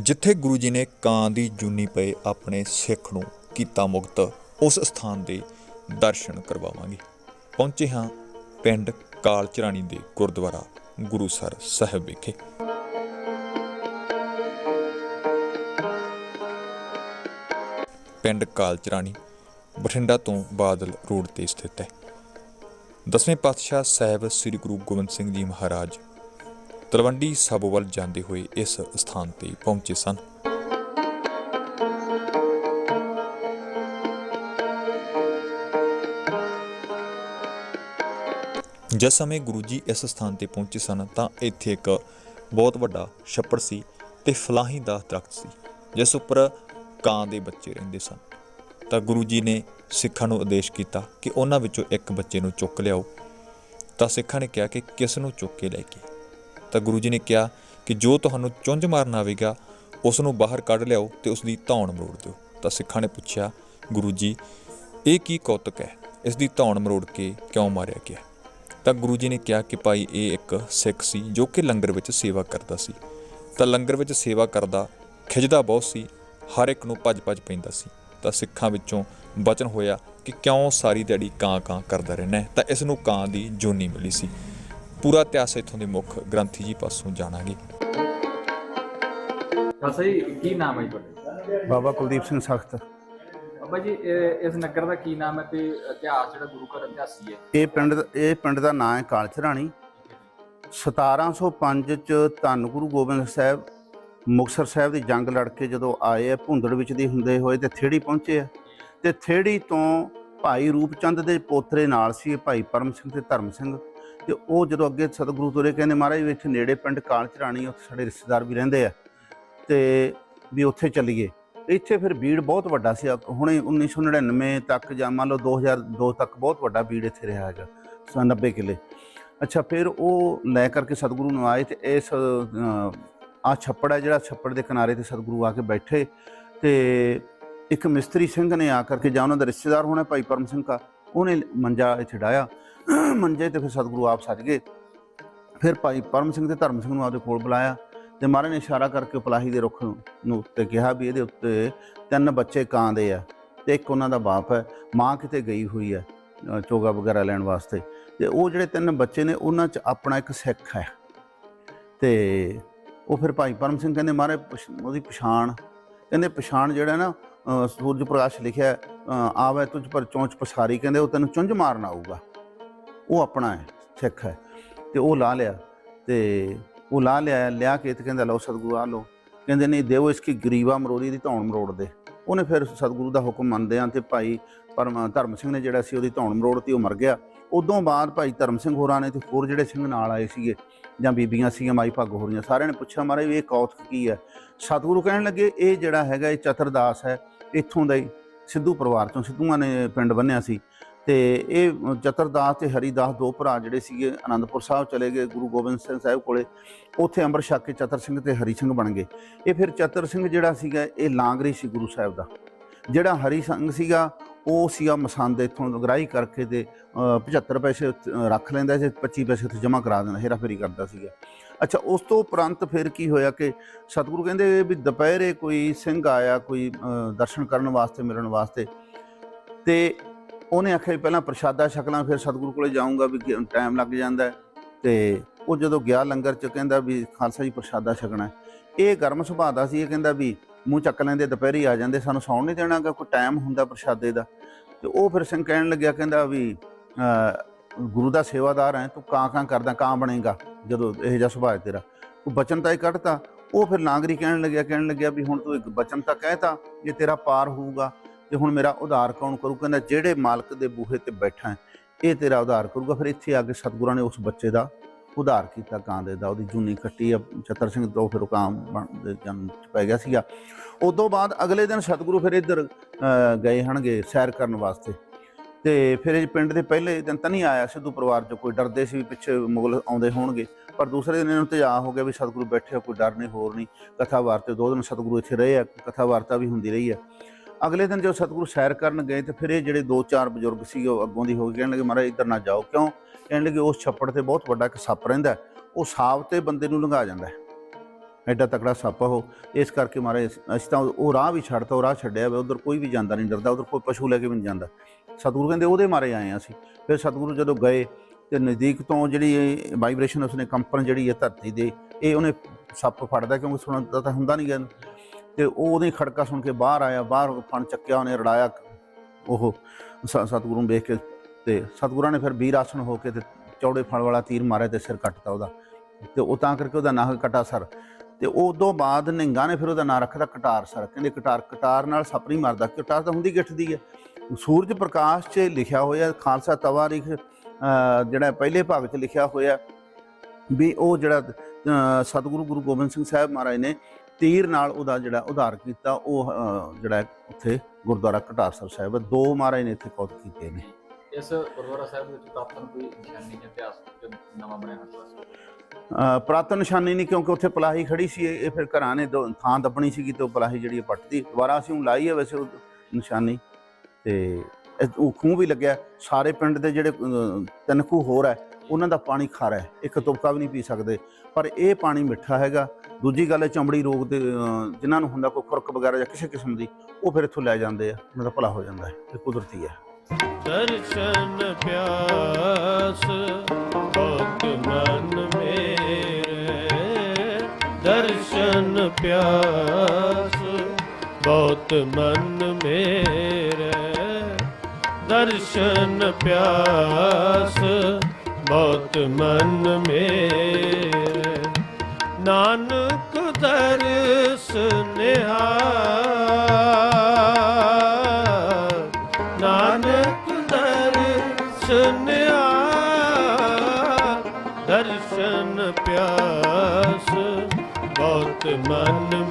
ਜਿੱਥੇ ਗੁਰੂ ਜੀ ਨੇ ਕਾਂ ਦੀ ਜੂਨੀ ਪਏ ਆਪਣੇ ਸਿੱਖ ਨੂੰ ਕੀਤਾ ਮੁਕਤ, ਉਸ ਸਥਾਨ ਦੇ ਦਰਸ਼ਨ ਕਰਵਾਵਾਂਗੇ। ਪਹੁੰਚੇ ਹਾਂ ਪਿੰਡ ਕਾਲ ਚਰਾਣੀ ਦੇ ਗੁਰਦੁਆਰਾ ਗੁਰੂਸਰ ਸਾਹਿਬ ਵਿਖੇ। ਪਿੰਡ ਕਾਲ ਚਰਾਣੀ ਬਠਿੰਡਾ ਤੋਂ ਬਾਦਲ ਰੋਡ ਤੇ ਸਥਿਤ ਹੈ। ਦਸਵੇਂ ਪਾਤਸ਼ਾਹ ਸਾਹਿਬ ਸ੍ਰੀ ਗੁਰੂ ਗੋਬਿੰਦ ਸਿੰਘ ਜੀ ਮਹਾਰਾਜ ਤਲਵੰਡੀ ਸਾਬੋ ਵੱਲ ਜਾਂਦੇ ਹੋਏ ਇਸ ਸਥਾਨ ਤੇ ਪਹੁੰਚੇ ਸਨ। ਜਿਸ ਸਮੇਂ ਗੁਰੂ ਜੀ ਇਸ ਸਥਾਨ ਤੇ ਪਹੁੰਚੇ ਸਨ, ਤਾਂ ਇੱਥੇ ਇੱਕ ਬਹੁਤ ਵੱਡਾ ਛੱਪੜ ਸੀ ਤੇ ਫਲਾਹੀ ਦਾ ਦਰਖਤ ਸੀ, ਜਿਸ ਉੱਪਰ ਕਾਂ ਦੇ ਬੱਚੇ ਰਹਿੰਦੇ ਸਨ। ਤਾਂ ਗੁਰੂ ਜੀ ਨੇ ਸਿੱਖਾਂ ਨੂੰ ਆਦੇਸ਼ ਕੀਤਾ ਕਿ ਉਹਨਾਂ ਵਿੱਚੋਂ ਇੱਕ ਬੱਚੇ ਨੂੰ ਚੁੱਕ ਲਿਆਓ। ਤਾਂ ਸਿੱਖਾਂ ਨੇ ਕਿਹਾ ਕਿ ਕਿਸ ਨੂੰ ਚੁੱਕ ਕੇ ਲੈ ਕੇ? ਤਾਂ ਗੁਰੂ ਜੀ ਨੇ ਕਿਹਾ ਕਿ ਜੋ ਤੁਹਾਨੂੰ ਚੁੰਝ ਮਾਰਨ ਆਵੇਗਾ, ਉਸ ਨੂੰ ਬਾਹਰ ਕੱਢ ਲਿਆਓ ਤੇ ਉਸ ਦੀ ਧੌਣ ਮਰੋੜ ਦਿਓ। ਤਾਂ ਸਿੱਖਾਂ ਨੇ ਪੁੱਛਿਆ, ਗੁਰੂ ਜੀ, ਇਹ ਕੀ ਕੌਤਕ ਹੈ? ਇਸ ਦੀ ਧੌਣ ਮਰੋੜ ਕੇ ਕਿਉਂ ਮਾਰਿਆ ਗਿਆ? ਤਾਂ ਗੁਰੂ ਜੀ ਨੇ ਕਿਹਾ ਕਿ ਭਾਈ, ਇਹ ਇੱਕ ਸਿੱਖ ਸੀ ਜੋ ਕਿ ਲੰਗਰ ਵਿੱਚ ਸੇਵਾ ਕਰਦਾ ਸੀ। ਤਾਂ ਲੰਗਰ ਵਿੱਚ ਸੇਵਾ ਕਰਦਾ ਖਿੱਚਦਾ ਬਹੁਤ ਸੀ, ਹਰ ਇੱਕ ਨੂੰ ਭੱਜ ਭੱਜ ਪੈਂਦਾ ਸੀ। ਤਾਂ ਸਿੱਖਾਂ ਵਿੱਚੋਂ ਬਚਨ ਹੋਇਆ ਕਿ ਕਿਉਂ ਸਾਰੀ ਦਿਹਾੜੀ ਕਾਂ ਕਾਂ ਕਰਦਾ ਰਹਿਣਾ ਤਾਂ ਇਸ ਨੂੰ ਕਾਂ ਦੀ ਜੂਨੀ ਮਿਲੀ ਸੀ। ਪੂਰਾ ਇਤਿਹਾਸ ਇੱਥੋਂ ਦੇ ਮੁੱਖ ਗ੍ਰੰਥੀ ਜੀ ਪਾਸੋਂ ਜਾਣਾਂਗੇ। ਖਾਲਸਾ ਜੀ ਕੀ ਨਾਮ ਹੈ ਜੀ ਤੁਹਾਡਾ? ਬਾਬਾ ਕੁਲਦੀਪ ਸਿੰਘ ਸਖਤ। ਬਾਬਾ ਜੀ ਇਹ- ਇਸ ਨਗਰ ਦਾ ਕੀ ਨਾਮ ਹੈ ਤੇ ਇਤਿਹਾਸ ਜਿਹੜਾ ਗੁਰੂ ਘਰ ਇਤਿਹਾਸੀ ਹੈ? ਇਹ ਪਿੰਡ ਇਹ ਪਿੰਡ ਦਾ ਨਾਂ ਹੈ ਕਾਲਚਰਾਣੀ 1705 ਚ ਧੰਨ ਗੁਰੂ ਗੋਬਿੰਦ ਸਾਹਿਬ ਮੁਕਤਸਰ ਸਾਹਿਬ ਦੀ ਜੰਗ ਲੜ ਕੇ ਜਦੋਂ ਆਏ ਆ ਭੁੰਦੜ ਵਿੱਚ ਦੀ ਹੁੰਦੇ ਹੋਏ ਤੇ ਥੇੜੀ ਪਹੁੰਚੇ ਆ। ਤੇ ਥੇੜੀ ਤੋਂ ਭਾਈ ਰੂਪਚੰਦ ਦੇ ਪੋਤਰੇ ਨਾਲ ਸੀ ਭਾਈ ਪਰਮ ਸਿੰਘ ਤੇ ਧਰਮ ਸਿੰਘ। ਤੇ ਉਹ ਜਦੋਂ ਅੱਗੇ ਸਤਿਗੁਰੂ ਤੁਰੇ ਕਹਿੰਦੇ, ਮਹਾਰਾਜ, ਵੀ ਇੱਥੇ ਨੇੜੇ ਪਿੰਡ ਕਾਲਚਰਾਣੀ ਉੱਥੇ ਸਾਡੇ ਰਿਸ਼ਤੇਦਾਰ ਵੀ ਰਹਿੰਦੇ ਆ ਤੇ ਵੀ ਉੱਥੇ ਚੱਲੀਏ। ਇੱਥੇ ਫਿਰ ਭੀੜ ਬਹੁਤ ਵੱਡਾ ਸੀ। ਆ- ਹੁਣੇ 1999 ਤੱਕ ਜਾਂ ਮੰਨ ਲਓ 2002 ਤੱਕ ਬਹੁਤ ਵੱਡਾ ਭੀੜ ਇੱਥੇ ਰਿਹਾ ਹੈਗਾ, ਸੌ 90 ਕਿੱਲੇ। ਅੱਛਾ, ਫਿਰ ਉਹ ਲੈ ਕਰਕੇ ਸਤਿਗੁਰੂ ਨੂੰ ਆਏ ਤੇ ਇਸ ਆ ਛੱਪੜ ਹੈ ਜਿਹੜਾ ਛੱਪੜ ਦੇ ਕਿਨਾਰੇ ਤੇ ਸਤਿਗੁਰੂ ਆ ਕੇ ਬੈਠੇ ਤੇ ਇੱਕ ਮਿਸਤਰੀ ਸਿੰਘ ਨੇ ਆ ਕਰਕੇ ਜਾਂ ਉਹਨਾਂ ਦਾ ਰਿਸ਼ਤੇਦਾਰ ਹੋਣਾ ਭਾਈ ਪਰਮ ਸਿੰਘ ਦਾ ਉਹਨੇ ਮੰਜਾ ਇੱਥੇ ਡਾਇਆ ਮੰਜੇ ਤੇ ਫਿਰ ਸਤਿਗੁਰੂ ਆਪ ਸੱਜ ਗਏ। ਫਿਰ ਭਾਈ ਪਰਮ ਸਿੰਘ ਤੇ ਧਰਮ ਸਿੰਘ ਨੂੰ ਆਪਦੇ ਕੋਲ ਬੁਲਾਇਆ ਤੇ ਮਹਾਰਾਜ ਨੇ ਇਸ਼ਾਰਾ ਕਰਕੇ ਪਲਾਹੀ ਦੇ ਰੁੱਖ ਨੂੰ ਉੱਤੇ ਕਿਹਾ ਵੀ ਇਹਦੇ ਉੱਤੇ ਤਿੰਨ ਬੱਚੇ ਕਾਂ ਦੇ ਆ ਤੇ ਇੱਕ ਉਹਨਾਂ ਦਾ ਬਾਪ ਹੈ, ਮਾਂ ਕਿਤੇ ਗਈ ਹੋਈ ਹੈ ਚੋਗਾ ਵਗੈਰਾ ਲੈਣ ਵਾਸਤੇ। ਤੇ ਉਹ ਜਿਹੜੇ ਤਿੰਨ ਬੱਚੇ ਨੇ ਉਹਨਾਂ 'ਚ ਆਪਣਾ ਇੱਕ ਸਿੱਖ ਹੈ। ਤੇ ਉਹ ਫਿਰ ਭਾਈ ਪਰਮ ਸਿੰਘ ਕਹਿੰਦੇ, ਮਹਾਰਾਜ, ਪਛ- ਉਹਦੀ ਪਛਾਣ, ਕਹਿੰਦੇ ਪਛਾਣ ਜਿਹੜਾ ਨਾ ਸੂਰਜ ਪ੍ਰਕਾਸ਼ ਲਿਖਿਆ ਆਵੇ ਤੁਝ ਪਰ ਚੌਂਚ ਪਸਾਰੀ, ਕਹਿੰਦੇ, ਉਹ ਤੈਨੂੰ ਚੁੰਝ ਮਾਰਨ ਆਊਗਾ। ਉਹ ਆਪਣਾ ਹੈ, ਸਿੱਖ ਹੈ। ਤੇ ਉਹ ਲਾ ਲਿਆ ਤੇ ਉਹ ਲਾ ਲਿਆ ਲਿਆ ਕੇ ਤੇ ਕਹਿੰਦਾ, ਲਓ ਸਤਿਗੁਰੂ ਆ ਲਓ। ਕਹਿੰਦੇ, ਨਹੀਂ ਦੇਵੋ ਇਸकी ਗਰੀਵਾ ਮਰੋਰੀ ਦੀ ਧੌਣ ਮਰੋੜ ਦੇ। ਉਹਨੇ ਫਿਰ ਸਤਿਗੁਰੂ ਦਾ ਹੁਕਮ ਮੰਨਦੇ ਆਂ ਤੇ ਭਾਈ ਪਰਮ ਧਰਮ ਸਿੰਘ ਨੇ ਜਿਹੜਾ ਸੀ ਉਹਦੀ ਧੌਣ ਮਰੋੜ 'ਤੇ ਉਹ ਮਰ ਗਿਆ। ਉਦੋਂ ਬਾਅਦ ਭਾਈ ਧਰਮ ਸਿੰਘ ਹੋਰਾਂ ਨੇ ਤੇ ਹੋਰ ਜਿਹੜੇ ਸਿੰਘ ਨਾਲ ਆਏ ਸੀਗੇ, ਜਾਂ ਬੀਬੀਆਂ ਸੀਗੀਆਂ, ਮਾਈ ਭਾਗ ਹੋਰੀਆਂ, ਸਾਰਿਆਂ ਨੇ ਪੁੱਛਿਆ, ਮਹਾਰਾਜ ਵੀ ਇਹ ਕੌਤਕ ਕੀ ਹੈ? ਸਤਿਗੁਰੂ ਕਹਿਣ ਲੱਗੇ, ਇਹ ਜਿਹੜਾ ਹੈਗਾ, ਇਹ ਚਤਰਦਾਸ ਹੈ, ਇੱਥੋਂ ਦਾ ਹੀ ਸਿੱਧੂ ਪਰਿਵਾਰ ਚੋਂ ਸਿੱਧੂਆਂ ਨੇ ਪਿੰਡ ਬੰਨਿਆ ਸੀ। ਤੇ ਇਹ ਚਤਰਦਾਸ ਤੇ ਹਰੀਦਾਸ ਦੋ ਭਰਾ ਜਿਹੜੇ ਸੀਗੇ ਆਨੰਦਪੁਰ ਸਾਹਿਬ ਚਲੇ ਗਏ ਗੁਰੂ ਗੋਬਿੰਦ ਸਿੰਘ ਸਾਹਿਬ ਕੋਲੇ। ਉੱਥੇ ਅੰਮ੍ਰਿਤ ਛਕ ਕੇ ਚਤਰ ਸਿੰਘ ਤੇ ਹਰੀ ਸਿੰਘ ਬਣ ਗਏ। ਇਹ ਫਿਰ ਚਤਰ ਸਿੰਘ ਜਿਹੜਾ ਸੀਗਾ ਇਹ ਲਾਂਗਰੀ ਸੀ ਗੁਰੂ ਸਾਹਿਬ ਦਾ। ਜਿਹੜਾ ਹਰੀ ਸਿੰਘ ਸੀਗਾ ਉਹ ਸੀਗਾ ਮਸੰਦ ਇੱਥੋਂ ਗ੍ਰਾਹੀ ਕਰਕੇ ਤੇ ਅ, 75 ਪੈਸੇ ਉੱਥੇ, ਰੱਖ ਲੈਂਦਾ ਸੀ 25 ਪੈਸੇ ਉੱਥੇ ਜਮ੍ਹਾਂ ਕਰਾ ਦੇਣਾ ਹੇਰਾਫੇਰੀ ਕਰਦਾ ਸੀਗਾ। ਅੱਛਾ ਉਸ ਤੋਂ ਉਪਰੰਤ ਫਿਰ ਕੀ ਹੋਇਆ ਕਿ ਸਤਿਗੁਰੂ ਕਹਿੰਦੇ ਵੀ ਦੁਪਹਿਰੇ ਕੋਈ ਸਿੰਘ ਆਇਆ ਕੋਈ ਦਰਸ਼ਨ ਕਰਨ ਵਾਸਤੇ ਮਿਲਣ ਵਾਸਤੇ। ਤੇ ਉਹਨੇ ਆਖਿਆ ਵੀ ਪਹਿਲਾਂ ਪ੍ਰਸ਼ਾਦਾ ਛਕਲਾਂ ਫਿਰ ਸਤਿਗੁਰੂ ਕੋਲੇ ਜਾਊਂਗਾ ਵੀ ਟਾਈਮ ਲੱਗ ਜਾਂਦਾ ਹੈ। ਤੇ ਉਹ ਜਦੋਂ ਗਿਆ ਲੰਗਰ ਚ, ਕਹਿੰਦਾ ਵੀ ਖਾਲਸਾ ਜੀ ਪ੍ਰਸ਼ਾਦਾ ਛਕਣਾ ਇਹ ਗਰਮ ਸੁਭਾਅ ਦਾ ਸੀ, ਇਹ ਕਹਿੰਦਾ ਵੀ ਮੂੰਹ ਚੱਕ ਲੈਂਦੇ, ਦੁਪਹਿਰੀ ਆ ਜਾਂਦੇ, ਸਾਨੂੰ ਸੌਣ ਨਹੀਂ ਦੇਣਾ ਦੇਣਾਗਾ ਕੋਈ ਟਾਈਮ ਹੁੰਦਾ ਪ੍ਰਸ਼ਾਦੇ ਦਾ। ਤੇ ਉਹ ਫਿਰ ਸਿੰਘ ਕਹਿਣ ਲੱਗਿਆ, ਕਹਿੰਦਾ ਵੀ ਗੁਰੂ ਦਾ ਸੇਵਾਦਾਰ ਹੈ, ਤੂੰ ਕਾਂ ਕਾਂ ਕਰਦਾ, ਕਾਂ ਬਣੇਗਾ ਜਦੋਂ ਇਹ ਜਿਹਾ ਸੁਭਾਅ ਤੇਰਾ। ਉਹ ਬਚਨ ਤਾਂ ਹੀ ਕੱਢਤਾ। ਉਹ ਫਿਰ ਨਾਗਰੀ ਕਹਿਣ ਲੱਗਿਆ ਕਹਿਣ ਲੱਗਿਆ ਵੀ ਹੁਣ ਤੂੰ ਇੱਕ ਬਚਨ ਤਾਂ ਕਹਿਤਾ, ਜੇ ਤੇਰਾ ਪਾਰ ਹੋਊਗਾ ਤੇ ਹੁਣ ਮੇਰਾ ਉਧਾਰ ਕੌਣ ਕਰੂ? ਕਹਿੰਦਾ ਜਿਹੜੇ ਮਾਲਕ ਦੇ ਬੂਹੇ ਤੇ ਬੈਠਾ ਹੈ, ਇਹ ਤੇਰਾ ਉਧਾਰ ਕਰੂਗਾ। ਫਿਰ ਇੱਥੇ ਆ ਕੇ ਸਤਿਗੁਰਾਂ ਨੇ ਉਸ ਬੱਚੇ ਦਾ ਉਧਾਰ ਕੀਤਾ ਕਾਂਦੇ ਦਾ ਉਹਦੀ ਜੂਨੀ ਕੱਟੀ ਆ ਚਤਰ ਸਿੰਘ ਤੋਂ ਫਿਰ ਉਹ ਕਾਂ ਦੇ ਜਨਮ ਚ ਪੈ ਗਿਆ ਸੀਗਾ। ਉਦੋਂ ਬਾਅਦ ਅਗਲੇ ਦਿਨ ਸਤਿਗੁਰੂ ਫਿਰ ਇੱਧਰ ਗਏ ਹਨਗੇ ਸੈਰ ਕਰਨ ਵਾਸਤੇ। ਤੇ ਫਿਰ ਇਹ ਪਿੰਡ ਦੇ ਪਹਿਲੇ ਦਿਨ ਤਾਂ ਨਹੀਂ ਆਇਆ ਸਿੱਧੂ ਪਰਿਵਾਰ ਚ ਕੋਈ ਡਰਦੇ ਸੀ ਵੀ ਪਿੱਛੇ ਮੁਗਲ ਆਉਂਦੇ ਹੋਣਗੇ। ਪਰ ਦੂਸਰੇ ਦਿਨ ਇਹਨੂੰ ਤੇਜਾ ਹੋ ਗਿਆ ਵੀ ਸਤਿਗੁਰੂ ਬੈਠੇ ਆ ਕੋਈ ਡਰ ਨਹੀਂ ਹੋਰ ਨਹੀਂ। ਕਥਾ ਵਾਰਤੇ ਦੋ ਦਿਨ ਸਤਿਗੁਰੂ ਇੱਥੇ ਰਹੇ ਆ ਕਥਾ ਵਾਰਤਾ ਵੀ ਹੁੰਦੀ ਰਹੀ ਆ। ਅਗਲੇ ਦਿਨ ਜਦੋਂ ਸਤਿਗੁਰੂ ਸੈਰ ਕਰਨ ਗਏ ਤੇ ਫਿਰ ਇਹ ਜਿਹੜੇ ਦੋ ਚਾਰ ਬਜ਼ੁਰਗ ਸੀਗੇ ਉਹ ਅੱਗੋਂ ਦੀ ਹੋ ਕੇ ਕਹਿਣ ਲੱਗੇ, ਮਹਾਰਾਜ, ਇੱਧਰ ਨਾ ਜਾਓ। ਕਿਉਂ? ਕਹਿਣ ਲੱਗੇ, ਉਸ ਛੱਪੜ ਤੇ ਬਹੁਤ ਵੱਡਾ ਇੱਕ ਸੱਪ ਰਹਿੰਦਾ ਉਹ ਸਾਪ ਤੇ ਬੰਦੇ ਨੂੰ ਲੰਘਾ ਜਾਂਦਾ ਹੈ। ਐਡਾ ਤਕੜਾ ਸੱਪ ਆ ਉਹ। ਇਸ ਕਰਕੇ ਮਹਾਰਾਜ, ਅਸੀਂ ਤਾਂ ਉਹ ਰਾਹ ਵੀ ਛੱਡਤਾ, ਉਹ ਰਾਹ ਛੱਡਿਆ ਵਾ ਉਧਰ ਕੋਈ ਵੀ ਜਾਂਦਾ ਨਹੀਂ ਡਰਦਾ, ਉਧਰ ਕੋਈ ਪਸ਼ੂ ਲੈ ਕੇ ਵੀ ਨਹੀਂ ਜਾਂਦਾ। ਸਤਿਗੁਰੂ ਕਹਿੰਦੇ, ਉਹਦੇ ਮਾਰੇ ਆਏ ਹਾਂ ਅਸੀਂ। ਫਿਰ ਸਤਿਗੁਰੂ ਜਦੋਂ ਗਏ ਤੇ ਨਜ਼ਦੀਕ ਤੋਂ ਜਿਹੜੀ ਵਾਈਬ੍ਰੇਸ਼ਨ ਉਸਨੇ ਕੰਪਨ ਜਿਹੜੀ ਹੈ ਧਰਤੀ ਦੇ, ਇਹ ਉਹਨੇ ਸੱਪ ਫੜਦਾ ਕਿਉਂਕਿ ਸੁਣਦਾ ਤਾਂ ਹੁੰਦਾ ਨਹੀਂ ਗਿਆ ਤੇ ਉਹ ਉਹਦੇ ਖੜਕਾ ਸੁਣ ਕੇ ਬਾਹਰ ਆਇਆ ਬਾਹਰ ਫਣ ਚੱਕਿਆ ਉਹਨੇ ਰੜਾਇਆ ਉਹ ਸ- ਸਤਿਗੁਰੂ ਨੂੰ ਵੇਖ ਕੇ ਤੇ ਸਤਿਗੁਰਾਂ ਨੇ ਫਿਰ ਵੀਰ ਆਸਣ ਹੋ ਕੇ ਤੇ ਚੌੜੇ ਫਲ ਵਾਲਾ ਤੀਰ ਮਾਰਿਆ ਤੇ ਸਿਰ ਕੱਟਤਾ ਉਹਦਾ। ਤੇ ਉਹ ਤਾਂ ਕਰਕੇ ਉਹਦਾ ਨਾਂ ਕਟਾ ਸਰ। ਤੇ ਉਦੋਂ ਬਾਅਦ ਨਿੰਗਾ ਨੇ ਫਿਰ ਉਹਦਾ ਨਾਂ ਰੱਖਦਾ ਕਟਾਰ ਸਰ। ਕਹਿੰਦੇ ਕਟਾਰ ਕਟਾਰ ਨਾਲ ਸੱਪ ਨਹੀਂ ਮਾਰਦਾ ਕਟਾਰ ਤਾਂ ਹੁੰਦੀ ਗਿੱਠ ਦੀ ਹੈ ਸੂਰਜ ਪ੍ਰਕਾਸ਼ 'ਚ ਲਿਖਿਆ ਹੋਇਆ ਖਾਲਸਾ ਤਵਾਰੀਖ ਅਹ, ਜਿਹੜਾ ਪਹਿਲੇ ਭਾਗ 'ਚ ਲਿਖਿਆ ਹੋਇਆ ਵੀ ਉਹ ਜਿਹੜਾ ਸਤਿਗੁਰੂ ਗੁਰੂ ਗੋਬਿੰਦ ਸਿੰਘ ਸਾਹਿਬ ਮਹਾਰਾਜ ਨੇ ਤੀਰ ਨਾਲ ਉਹਦਾ ਜਿਹੜਾ ਉਧਾਰ ਕੀਤਾ ਉਹ ਜਿਹੜਾ ਉੱਥੇ ਗੁਰਦੁਆਰਾ ਕਟਾਰ ਸਾਹਿਬ। ਦੋ ਮਹਾਰਾਜ ਨੇ ਇੱਥੇ ਕੌਤ ਕੀਤੇ ਨੇ। ਇਸ ਗੁਰਦੁਆਰਾ ਸਾਹਿਬ ਵਿੱਚ ਤਾਂ ਆਪਾਂ ਨੂੰ ਕੋਈ ਨਿਸ਼ਾਨੀ ਜਾਂ ਇਤਿਹਾਸ ਨਵਾਂ ਬਣਿਆ ਹੋਇਆ ਪੁਰਾਤਨ ਨਿਸ਼ਾਨੀ ਨਹੀਂ ਕਿਉਂਕਿ ਉੱਥੇ ਪਲਾਹੀ ਖੜੀ ਸੀ। ਇਹ ਫਿਰ ਘਰਾਂ ਨੇ ਦੋ- ਥਾਂ ਦੱਬਣੀ ਸੀਗੀ ਤੇ ਉਹ ਪਲਾਹੀ ਜਿਹੜੀ ਪੱਟਦੀ ਦੁਬਾਰਾ ਅਸੀਂ ਉਹ ਲਾਈ ਹੈ ਵੈਸੇ ਉਹ ਨਿਸ਼ਾਨੀ। ਤੇ ਉਹ ਖੂਹ ਵੀ ਲੱਗਿਆ। ਸਾਰੇ ਪਿੰਡ ਦੇ ਜਿਹੜੇ ਤਿੰਨ ਖੂਹ ਹੋਰ ਹੈ ਉਹਨਾਂ ਦਾ ਪਾਣੀ ਖਾਰਾ ਹੈ ਇੱਕ ਤੁਪਕਾ ਵੀ ਨਹੀਂ ਪੀ ਸਕਦੇ। ਪਰ ਇਹ ਪਾਣੀ ਮਿੱਠਾ ਹੈਗਾ। ਦੂਜੀ ਗੱਲ ਹੈ ਚਮੜੀ ਰੋਗ ਦੇ ਅਹ, ਜਿਨ੍ਹਾਂ ਨੂੰ ਹੁੰਦਾ ਕੋਈ ਖੁਰਕ ਵਗੈਰਾ ਜਾਂ ਕਿਸੇ ਕਿਸਮ ਦੀ ਉਹ ਫਿਰ ਇੱਥੋਂ ਲੈ ਜਾਂਦੇ ਆ। ਉਹਨਾਂ ਦਾ ਭਲਾ ਹੋ ਜਾਂਦਾ ਹੈ ਇਹ ਕੁਦਰਤੀ ਹੈ। ਦਰਸ਼ਨ ਪਿਆਸ ਬਹੁਤ ਮਨ ਮੇਰੇ। ਦਰਸ਼ਨ ਪਿਆਸ ਬਹੁਤ ਮਨ ਮੇਰੇ। ਦਰਸ਼ਨ ਪਿਆਸ ਬਹੁਤ ਮਨ ਮੇਰੇ। ਨਾਨਕ ਦਰਸ ਨਿਹਾਲ ਨਾਨਕ ਦਰਸ਼ਨ ਨਿਹਾਲ ਦਰਸ਼ਨ ਪਿਆਸ ਬਹੁਤ ਮਨ